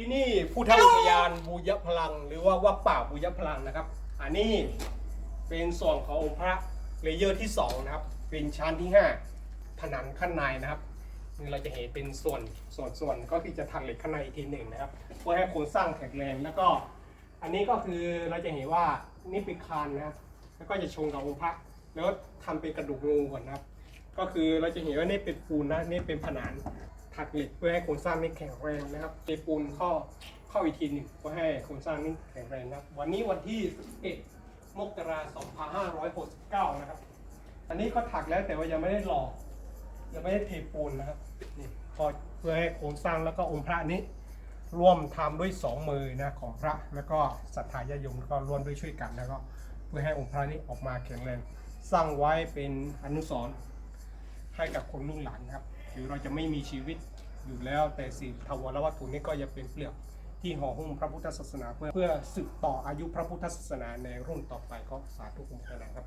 ที่นี่ผู้เท่าอุทยานบูยพลัง หรือว่าวัดป่าบูยพลังนะครับ อันนี้เป็นส่วนขององค์พระเลเยอร์ที่สองนะครับ เป็นชั้นที่ห้าผนังข้างในนะครับนี่เราจะเห็นเป็นส่วนส่วนส่วนก็คือจะทันเหล็กข้างในอีกทีหนึ่งนะครับเพื่อให้โครงสร้างแข็งแรงแล้วก็ อันนี้ก็คือเราจะเห็นว่านี่เป็นคานนะครับแล้วก็จะชงกับองค์พระแล้วก็ทำเป็นกระดูกงูก่อนนะครับ ก็คือเราจะเห็นว่านี่เป็นปูนนะนี่เป็นผนัง ถักเหล็กเพื่อให้โครงสร้างนี้แข็งแรงนะครับเทปูนข้าเข้าอีกทีหนึ่งเพื่อให้โครงสร้างนี้แข็งแรงนะครับ วันนี้วันที่11มกราคม2569 นะครับ อันนี้ก็ถักแล้วแต่ว่ายังไม่ได้หล่อยังไม่ได้เทปูนนะครับนี่พอเพื่อให้โครงสร้างแล้วก็องค์พระนี้ ร่วมทำด้วยสองมือนะของพระแล้วก็ศรัทธาญาติโยมก็ร่วมด้วยช่วยกันแล้วก็เพื่อให้องค์พระนี้ออกมาแข็งแรงสร้างไว้เป็นอนุสรณ์ให้กับคนรุ่นหลังครับ คือเราจะไม่มีชีวิตอยู่แล้ว แต่สิ่งทวารวัตถุนี้ก็จะเป็นเปลือกที่ห่อหุ้มพระพุทธศาสนา เพื่อเพื่อสืบต่ออายุพระพุทธศาสนาในรุ่นต่อไปก็สาธุคุณนะครับ